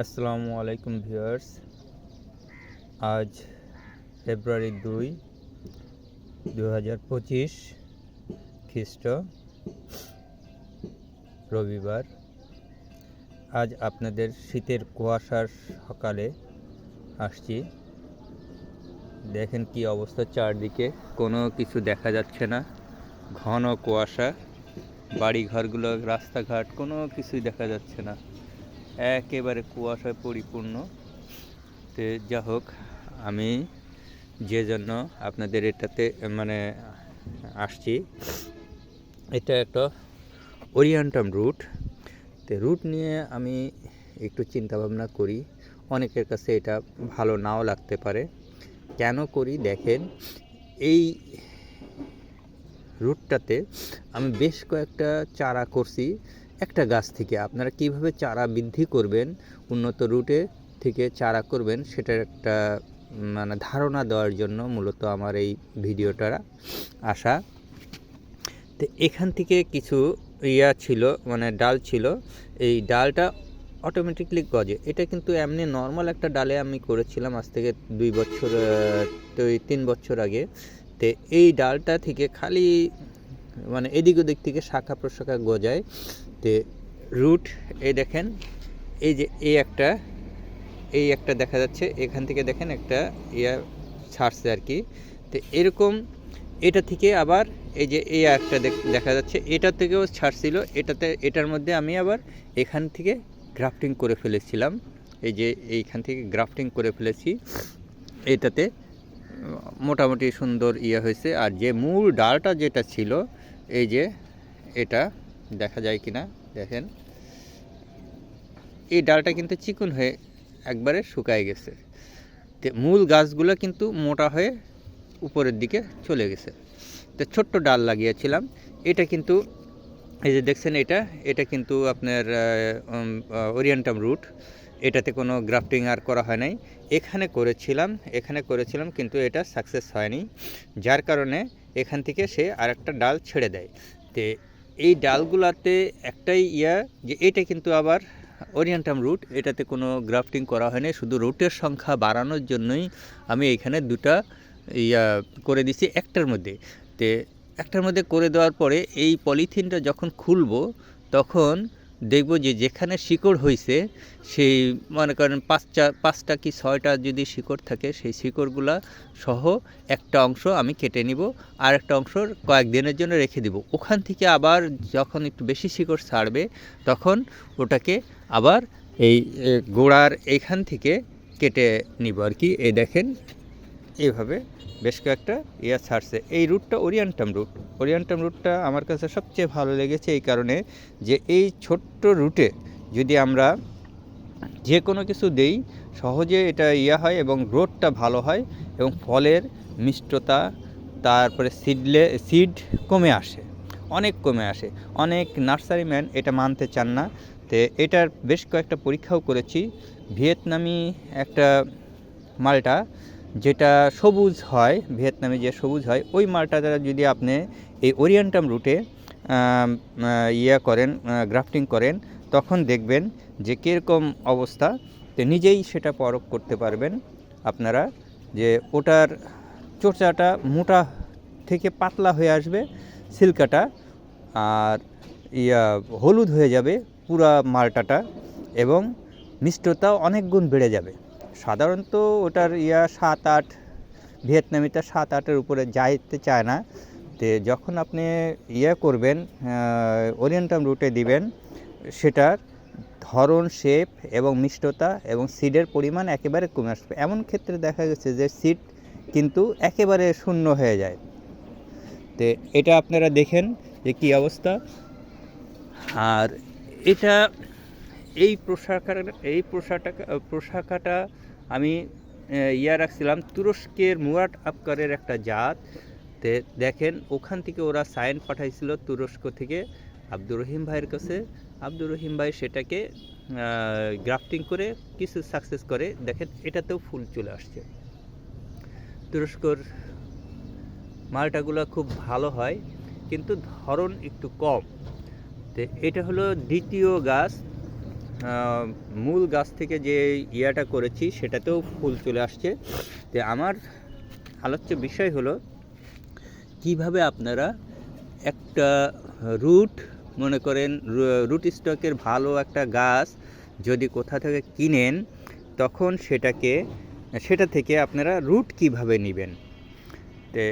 আসসালামু আলাইকুম ভিউয়ার্স। আজ ফেব্রুয়ারি দুই দু হাজার পঁচিশ খ্রিস্ট রবিবার। আজ আপনাদের শীতের কুয়াশার সকালে আসছি। দেখেন কি অবস্থা চারদিকে, কোনো কিছু দেখা যাচ্ছে না। ঘন কুয়াশা বাড়ি ঘরগুলো রাস্তাঘাট, কোনো কিছুই দেখা যাচ্ছে না। একেবারে কুয়াশায় পরিপূর্ণ। তো যা হোক আমি যে জন্য আপনাদের এটাতে মানে আসছি, এটা একটা ওরিয়েন্টাম রুট। তো রুট নিয়ে আমি একটু চিন্তা ভাবনা করি। অনেকের কাছে এটা ভালো নাও লাগতে পারে। কেন করি? দেখেন, এই রুটটাতে আমি বেশ কয়েকটা চারা করছি। একটা গাছ থেকে আপনারা কীভাবে চারা বৃদ্ধি করবেন, উন্নত রুটে থেকে চারা করবেন, সেটার একটা মানে ধারণা দেওয়ার জন্য মূলত আমার এই ভিডিওটা আসা তো এখান থেকে কিছু ইয়া ছিল মানে ডাল ছিল, এই ডালটা অটোমেটিকলি গজে। এটা কিন্তু এমনি নর্মাল একটা ডালে আমি করেছিলাম আজ থেকে দুই বছর তিন বছর আগে। তো এই ডালটা থেকে খালি মানে এদিক ওদিক থেকে শাখা প্রশাখা গজায়। তে রুট এই দেখেন, এই যে এই একটা এই একটা দেখা যাচ্ছে, এখান থেকে দেখেন একটা ইয়া ছাড়ছে আর কি। তো এরকম এটা থেকে আবার এই যে এই একটা দেখ- দেখা যাচ্ছে, এটা থেকেও ছাড়ছিল, এটাতে, এটার মধ্যে আমি আবার এখান থেকে গ্রাফটিং করে ফেলেছিলাম। এই যে এইখান থেকে গ্রাফটিং করে ফেলেছি, এটাতে মোটামুটি সুন্দর ইয়ে হয়েছে। আর যে মূল ডালটা যেটা ছিল, এই যে এটা দেখা যায় কিনা, দেখেন। এই ডালটা কিন্তু চিকন হয়ে একবারে শুকায় গেছে। মূল গাছগুলো কিন্তু মোটা হয়ে উপরের দিকে চলে গেছে। তো ছোট্ট ডাল লাগিয়েছিলাম। এটা কিন্তু, এই যে দেখছেন এটা এটা কিন্তু আপনার ওরিয়েন্টাম রুট। এটাতে কোনো গ্রাফটিং আর করা হয় নাই। এখানে করেছিলাম এখানে করেছিলাম, কিন্তু এটা সাকসেস হয়নি। যার কারণে এখান থেকে সে আরেকটা ডাল ছেড়ে দেয়। তো এই ডালগুলাতে একটাই ইয়া যে এটা কিন্তু আবার ওরিয়েন্টাম রুট এটাতে কোনো গ্রাফটিং করা হয়নি। শুধু রুটের সংখ্যা বাড়ানোর জন্যই আমি এখানে দুটা ইয়া করে দিছি একটার মধ্যে। তে একটার মধ্যে করে দেওয়ার পরে এই পলিথিনটা যখন খুলবো, তখন দেখব যে যেখানে শিকড় হয়েছে সেই মনে করেন পাঁচটা পাঁচটা কি ছয়টা যদি শিকড় থাকে, সেই শিকড়গুলা সহ একটা অংশ আমি কেটে নিব আর একটা অংশ কয়েকদিনের জন্য রেখে দিব। ওখান থেকে আবার যখন একটু বেশি শিকড় ছাড়বে, তখন ওটাকে আবার এই গোড়ার এইখান থেকে কেটে নিব আর কি। এই দেখেন, এইভাবে বেশ কয়েকটা ইয়া ছাড়ছে। এই রুটটা ওরিয়েন্টাম রুট ওরিয়েন্টাম রুটটা আমার কাছে সবচেয়ে ভালো লেগেছে এই কারণে যে এই ছোট্ট রুটে যদি আমরা যে কোনো কিছু দেই, সহজে এটা ইয়া হয় এবং গ্রোথটা ভালো হয় এবং ফলের মিষ্টতা, তারপরে সিডলে সিড কমে আসে, অনেক কমে আসে। অনেক নার্সারি ম্যান এটা মানতে চান না। তো এটার বেশ কয়েকটা পরীক্ষাও করেছি। ভিয়েতনামি একটা মালটা যেটা সবুজ হয়, ভিয়েতনামে যে সবুজ হয়, ওই মালটা দ্বারা যদি আপনি এই ওরিয়েন্টাম রুটে ইয়া করেন গ্রাফটিং করেন, তখন দেখবেন যে কীরকম অবস্থা। তো নিজেই সেটা পরখ করতে পারবেন আপনারা যে ওটার চোরচাটা মোটা থেকে পাতলা হয়ে আসবে, সিল্কাটা, আর ইয়া হলুদ হয়ে যাবে পুরা মালটাটা, এবং মিষ্টতাও অনেক গুণ বেড়ে যাবে। সাধারণত ওটার ইয়া সাত আট, ভিয়েতনামিটা সাত আটের উপরে যাইতে চায় না। তো যখন আপনি ইয়ে করবেন ওরিয়েন্টাম রুটে দিবেন, সেটার ধরন, শেপ এবং মিষ্টতা এবং সিডের পরিমাণ একেবারে কমে আসবে। এমন ক্ষেত্রে দেখা গেছে যে সিড কিন্তু একেবারে শূন্য হয়ে যায়। তে এটা আপনারা দেখেন যে কী অবস্থা। আর এটা এই পোশাকার এই পোশাকটা পোশাকাটা আমি ইয়া রাখছিলাম তুরস্কের মুরাট আফকারের একটা জাত। দেখেন, ওখান থেকে ওরা সাইন পাঠাইছিল তুরস্ক থেকে আব্দুর রহিম ভাইয়ের কাছে। আব্দুর রহিম ভাই সেটাকে গ্রাফটিং করে কিছু সাকসেস করে। দেখেন, এটাতেও ফুল চলে আসছে। তুরস্কর মালটাগুলো খুব ভালো হয়, কিন্তু ধরন একটু কম। তো, এটা হলো দ্বিতীয় গাছ। মূল গাছ থেকে যে ইয়াটা করেছি, সেটাতেও ফুল চলে আসছে। তো আমার আলোচ্য বিষয় হলো, কীভাবে আপনারা একটা রুট, মনে করেন রুট স্টকের ভালো একটা গাছ যদি কোথা থেকে কিনেন, তখন সেটাকে, সেটা থেকে আপনারা রুট কীভাবে নেবেন? তে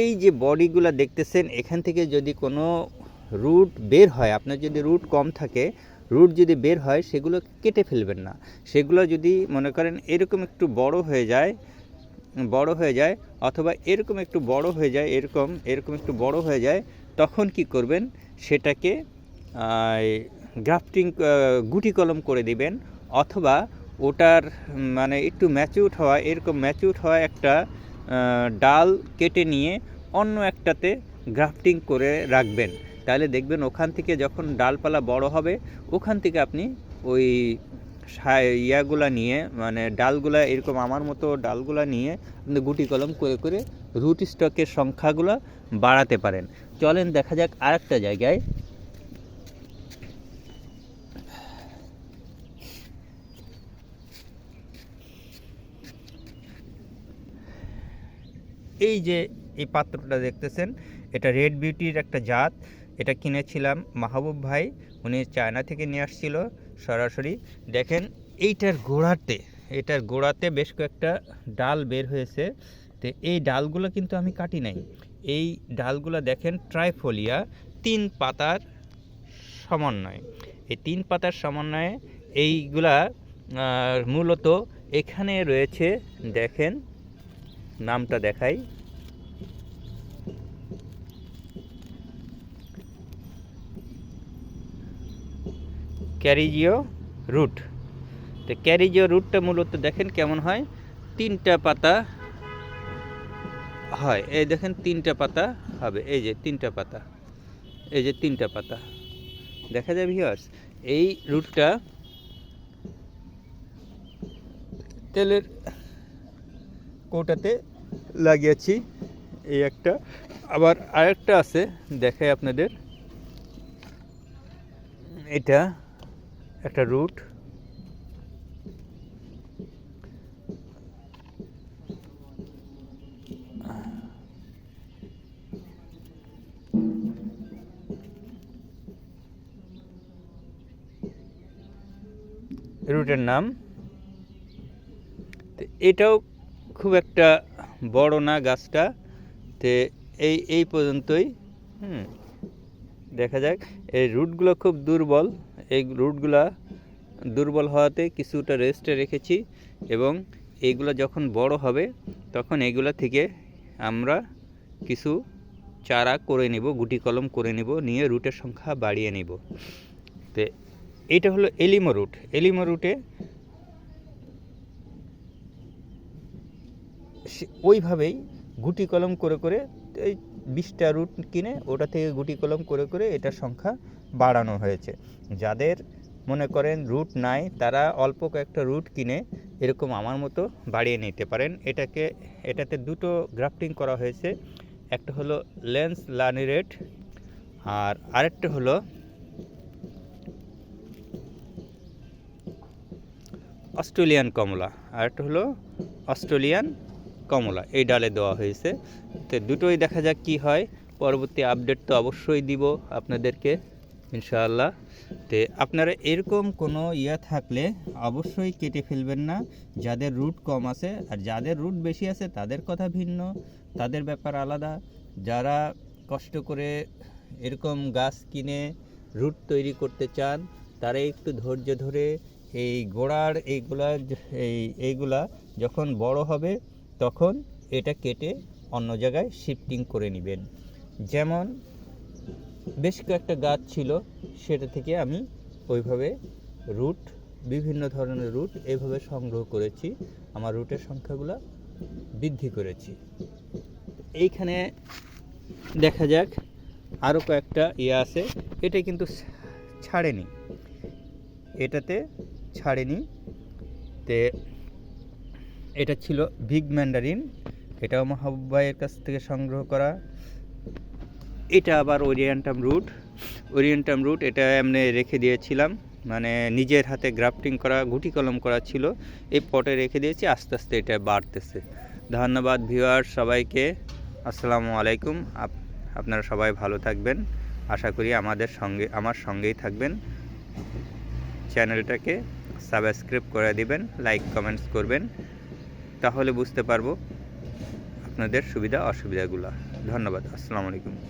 এই যে বডিগুলো দেখতেছেন, এখান থেকে যদি কোনো রুট বের হয়, আপনার যদি রুট কম থাকে রুট যদি বের হয়, সেগুলো কেটে ফেলবেন না। সেগুলো যদি মনে করেন এরকম একটু বড় হয়ে যায়, বড় হয়ে যায়, অথবা এরকম একটু বড় হয়ে যায়, এরকম এরকম একটু বড় হয়ে যায়, তখন কি করবেন? সেটাকে গ্রাফটিং গুটি কলম করে দিবেন, অথবা ওটার মানে একটু ম্যাচিউড হওয়া, এরকম ম্যাচিউড হওয়া একটা ডাল কেটে নিয়ে অন্য একটাতে গ্রাফটিং করে রাখবেন। তাহলে দেখবেন ওখান থেকে যখন ডালপালা বড় হবে, ওখান থেকে আপনি ওই ইয়াগুলা নিয়ে মানে ডালগুলা এরকম আমার মতো ডালগুলা নিয়ে আপনি গুটি কলম করে করে রুট স্টকের সংখ্যাগুলো বাড়াতে পারেন। চলেন দেখা যাক আরেকটা জায়গায়। এই যে এই পাত্রটা দেখতেছেন, এটা রেড বিউটির একটা জাত। এটা কিনেছিলাম মাহবুব ভাই, উনি চায়না থেকে নিয়ে আসছিল সরাসরি। দেখেন, এইটার গোড়াতে, এটার গোড়াতে বেশ কয়েকটা ডাল বের হয়েছে। তো এই ডালগুলো কিন্তু আমি কাটি নাই। এই ডালগুলো দেখেন, ট্রাইফোলিয়া, তিন পাতার সমন্বয়। এই তিন পাতার সমন্বয়ে এইগুলা মূলত এখানে রয়েছে, দেখেন, নামটা দেখাই। ক্যারিজিও রুট। তো ক্যারিজিও রুটটা মূলত দেখেন কেমন হয়? তিনটা পাতা হয়। এই দেখেন তিনটা পাতা হবে। এই যে তিনটা পাতা। এই যে তিনটা পাতা। দেখা যায় ভিউয়ার্স এই রুটটা তেলের কৌটাতে লাগিয়েছি। এই একটা। আবার আরেকটা আছে, দেখাই আপনাদের। এটা একটা রুট রুটের নাম। এটাও খুব একটা বড় না গাছটা। তে এই এই পর্যন্তই। হুম, দেখা যাক। এই রুটগুলো খুব দুর্বল। এই রুটগুলা দুর্বল হওয়াতে কিছুটা রেস্টে রেখেছি এবং এইগুলো যখন বড় হবে, তখন এইগুলা থেকে আমরা কিছু চারা করে নিব, গুটি কলম করে নিব, নিয়ে রুটের সংখ্যা বাড়িয়ে নিব। তো এইটা হলো এলিমো রুট। এলিমো রুটে ওইভাবেই গুটি কলম করে করে এই বিশটা রুট কিনে ওটা থেকে গুটি কলম করে করে এটার সংখ্যা বাড়ানো হয়েছে। যাদের মনে করেন রুট নাই, তারা অল্প কয়েকটা রুট কিনে এরকম আমার মতো বাড়িয়ে নিতে পারেন। এটাকে, এটাতে দুটো গ্রাফটিং করা হয়েছে। একটা হলো লেন্স লানিরেট আর আরেকটা হলো অস্ট্রেলিয়ান কমলা। আর একটা হলো অস্ট্রেলিয়ান কমলা। এই ডালে দেওয়া হয়েছে। তো দুটোই দেখা যাক কি হয়। পরবর্তী আপডেট তো অবশ্যই দিব আপনাদেরকে। ইনশাআল্লাহ। তো আপনারা এরকম কোনো ইয়া থাকলে অবশ্যই কেটে ফেলবেন না। যাদের রুট কম আছে আর যাদের রুট বেশি আছে, তাদের কথা ভিন্ন, তাদের ব্যাপার আলাদা। যারা কষ্ট করে এরকম গাছ কিনে রুট তৈরি করতে চান তারা একটু ধৈর্য ধরে এই গোড়ার এইগুলা এই এইগুলা যখন বড় হবে, তখন এটা কেটে অন্য জায়গায় শিফটিং করে নেবেন। যেমন বেশ কয়েকটা গাছ ছিল, সেটা থেকে আমি ওইভাবে রুট, বিভিন্ন ধরনের রুট এইভাবে সংগ্রহ করেছি। আমার রুটের সংখ্যাগুলো বৃদ্ধি করেছি। এইখানে দেখা যাক আরও কয়েকটা ইয়ে আছে। এটা কিন্তু ছাড়েনি। এটাতে ছাড়েনি। তে এটা ছিল বিগ ম্যান্ডারিন। এটাও মাহবুব ভাইয়ের কাছ থেকে সংগ্রহ করা। এটা আবার ওরিয়েন্টাম রুট ওরিয়েন্টাম রুট এটা এমনি রেখে দিয়েছিলাম। মানে নিজের হাতে গ্রাফটিং করা, গুটি কলম করা ছিল। এই পটে রেখে দিয়েছি, আস্তে আস্তে এটা বাড়তেছে। ধন্যবাদ ভিউয়ার সবাইকে। আসসালামু আলাইকুম। আপ- আপনারা সবাই ভালো থাকবেন। আশা করি আমাদের সঙ্গে, আমার সঙ্গেই থাকবেন। চ্যানেলটাকে সাবস্ক্রাইব করে দিবেন, লাইক, কমেন্টস করবেন। তাহলে বুঝতে পারব আপনাদের সুবিধা, অসুবিধাগুলো। ধন্যবাদ। আসসালামু আলাইকুম।